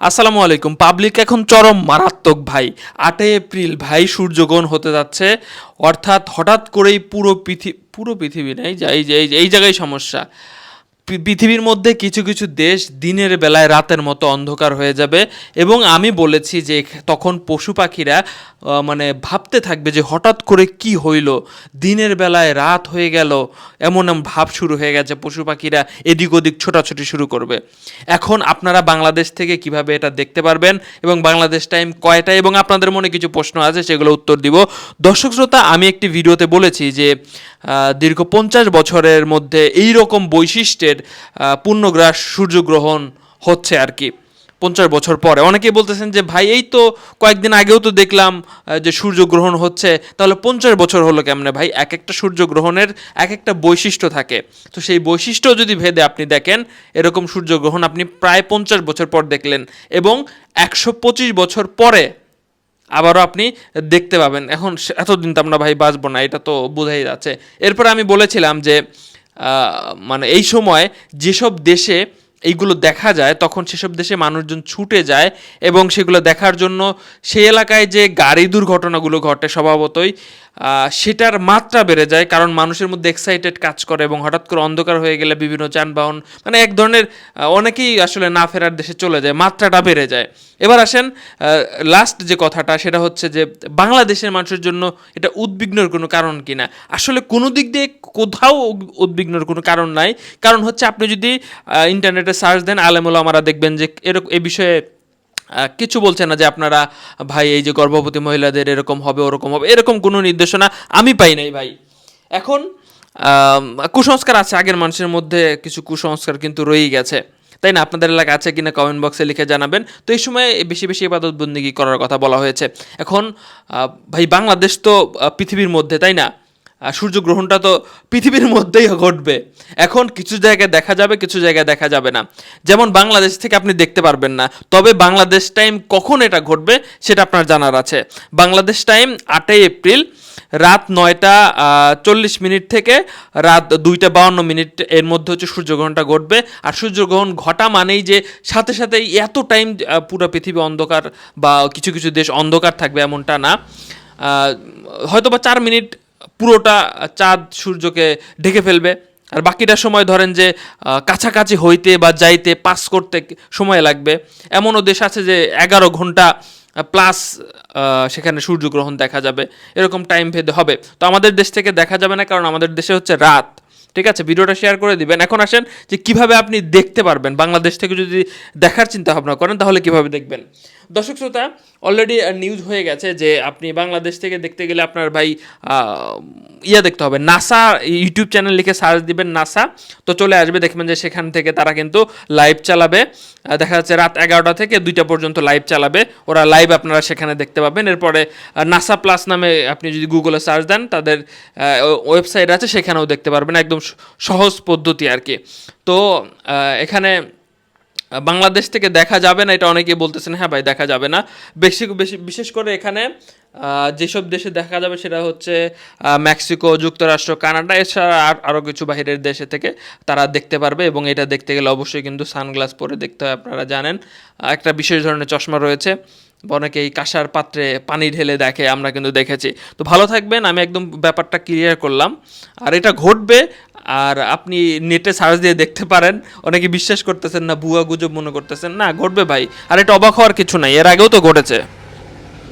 আসসালামু আলাইকুম। পাবলিক এখন চরম মারাত্মক ভাই। আটই এপ্রিল ভাই সূর্যগ্রহণ হতে যাচ্ছে। অর্থাৎ হঠাৎ করেই পুরো পৃথিবী পুরো পৃথিবী নেই এই যে, এই জায়গায় সমস্যা। পৃথিবীর মধ্যে কিছু কিছু দেশ দিনের বেলায় রাতের মতো অন্ধকার হয়ে যাবে এবং আমি বলেছি যে তখন পশু পাখিরা মানে ভাবতে থাকবে যে হঠাৎ করে কি হইল, দিনের বেলায় রাত হয়ে গেল, এমন এমন ভাব শুরু হয়ে গেছে পশু পাখিরা এদিক ওদিক ছোটাছুটি শুরু করবে। এখন আপনারা বাংলাদেশ থেকে কীভাবে এটা দেখতে পারবেন এবং বাংলাদেশ টাইম কয়টা এবং আপনাদের মনে কিছু প্রশ্ন আছে সেগুলো উত্তর দিব। দর্শক শ্রোতা, আমি একটি ভিডিওতে বলেছি যে দীর্ঘ পঞ্চাশ বছরের মধ্যে এই রকম বৈশিষ্ট্যের পূর্ণগ্রাস, সূর্যগ্রহণ হচ্ছে আর কি। পঞ্চাশ বছর পরে। অনেকেই বলতেছেন যে, ভাই, এই তো কয়েকদিন আগেও তো দেখলাম যে সূর্যগ্রহণ হচ্ছে। তাহলে পঞ্চাশ বছর হলো কেমনে ভাই? এক একটা সূর্যগ্রহণের এক একটা বৈশিষ্ট্য থাকে। তো সেই বৈশিষ্ট্য যদি ভেদে আপনি দেখেন, এরকম সূর্যগ্রহণ আপনি প্রায় পঞ্চাশ বছর পর দেখলেন এবং একশো পঁচিশ বছর পরে আবারও আপনি দেখতে পাবেন। এখন এতদিন তো আমরা ভাই বাঁচবো না, এটা তো বোঝাই যাচ্ছে। এরপর আমি বলেছিলাম যে মানে এই সময় যেসব দেশে এইগুলো দেখা যায়, তখন সেসব দেশে মানুষজন ছুটে যায় এবং সেগুলো দেখার জন্য সেই এলাকায় যে গাড়ি দুর্ঘটনাগুলো ঘটে স্বভাবতই সেটার মাত্রা বেড়ে যায় কারণ মানুষের মধ্যে এক্সাইটেড কাজ করে এবং হঠাৎ করে অন্ধকার হয়ে গেলে বিভিন্ন যানবাহন মানে এক ধরনের অনেকেই আসলে না ফেরার দেশে চলে যায়, মাত্রাটা বেড়ে যায়। এবার আসেন লাস্ট যে কথাটা সেটা হচ্ছে যে বাংলাদেশের মানুষের জন্য এটা উদ্বিগ্নর কোনো কারণ কিনা। আসলে কোনো দিক দিয়ে কোথাও উদ- উদ্বিগ্নর কোনো কারণ নাই। কারণ হচ্ছে আপনি যদি ইন্টারনেটে সার্চ দেন, আলেমুল আমারা দেখবেন যে এরকম এ বিষয়ে কিছু বলছে না যে আপনারা, ভাই, এই যে গর্ভবতী মহিলাদের এরকম হবে, ওরকম হবে, এরকম কোনো নির্দেশনা আমি পাই নাই ভাই। এখন কুসংস্কার আছে, আগের মানুষের মধ্যে কিছু কুসংস্কার কিন্তু রয়েই গেছে। তাই না? আপনাদের এলাকা আছে কিনা কমেন্ট বক্সে লিখে জানাবেন। তো এই সময় বেশি বেশি ইবাদত বন্দিগি করার কথা বলা হয়েছে। এখন ভাই, বাংলাদেশ তো পৃথিবীর মধ্যে, তাই না? সূর্যগ্রহণটা তো পৃথিবীর মধ্যেই ঘটবে। এখন কিছু জায়গায় দেখা যাবে, কিছু জায়গায় দেখা যাবে না। যেমন বাংলাদেশ থেকে আপনি দেখতে পারবেন না। তবে বাংলাদেশ টাইম কখন এটা ঘটবে সেটা আপনার জানার আছে। বাংলাদেশ টাইম আটই এপ্রিল রাত নয়টা চল্লিশ মিনিট থেকে রাত দুইটা বাউন্ন মিনিট এর মধ্যে হচ্ছে সূর্যগ্রহণটা ঘটবে। আর সূর্যগ্রহণ ঘটা মানেই যে সাথে সাথে এত টাইম পুরো পৃথিবী অন্ধকার বা কিছু কিছু দেশ অন্ধকার থাকবে এমনটা না। হয়তো বা চার মিনিট পুরোটা চাঁদ সূর্যকে ঢেকে ফেলবে। আর বাকিটা সময় ধরেন যে কাছাকাছি হইতে বা যাইতে, পাস করতে সময় লাগবে। এমনও দেশ আছে যে, এগারো ঘণ্টা প্লাস সেখানে সূর্যগ্রহণ দেখা যাবে। এরকম টাইম ভেদে হবে। তো আমাদের দেশ থেকে দেখা যাবে না, কারণ আমাদের দেশে হচ্ছে রাত। ঠিক আছে? ভিডিওটা শেয়ার করে দিবেন। এখন আসেন যে, কীভাবে আপনি দেখতে পারবেন? বাংলাদেশ থেকে যদি দেখার চিন্তা ভাবনা করেন, তাহলে কীভাবে দেখবেন? দর্শক শ্রোতা অলরেডি নিউজ হয়ে গেছে যে আপনি বাংলাদেশ থেকে দেখতে গেলে আপনার ভাই ইয়ে দেখতে হবে। নাসা ইউটিউব চ্যানেল লিখে সার্চ দিবেন নাসা তো চলে আসবে, দেখবেন যে সেখান থেকে তারা কিন্তু লাইভ চালাবে। দেখা যাচ্ছে রাত এগারোটা থেকে দুইটা পর্যন্ত লাইভ চালাবে। ওরা লাইভ আপনারা সেখানে দেখতে পাবেন। এরপরে নাসা প্লাস নামে আপনি যদি গুগলে সার্চ দেন, তাদের ওয়েবসাইট আছে, সেখানেও দেখতে পারবেন। একদম সহজ পদ্ধতি আর কি। তো এখানে বাংলাদেশ থেকে দেখা যাবে না, এটা অনেকে বলতেছেন হ্যাঁ ভাই, দেখা যাবে না। বেশি বেশি, বিশেষ করে এখানে যেসব দেশে দেখা যাবে সেটা হচ্ছে মেক্সিকো, যুক্তরাষ্ট্র, কানাডা, এছাড়া আর- আরও কিছু বাহিরের দেশে থেকে তারা দেখতে পারবে এবং এটা দেখতে গেলে অবশ্যই কিন্তু সানগ্লাস পরে দেখতে হয়, আপনারা জানেন। একটা বিশেষ ধরনের চশমা রয়েছে। অনেকেই কাঁসার পাত্রে পানি ঢেলে দেখে, আমরা কিন্তু দেখেছি। তো ভালো থাকবেন, আমি একদম ব্যাপারটা ক্লিয়ার করলাম। আর এটা ঘটবে, আর আপনি নেটে সার্চ দিয়ে দেখতে পারেন। অনেকে বিশ্বাস করতেছেন না, ভুয়া গুজব মনে করতেছেন, না, ঘটবে ভাই। আর এটা অবাক হওয়ার কিছু নাই, এর আগেও তো ঘটেছে।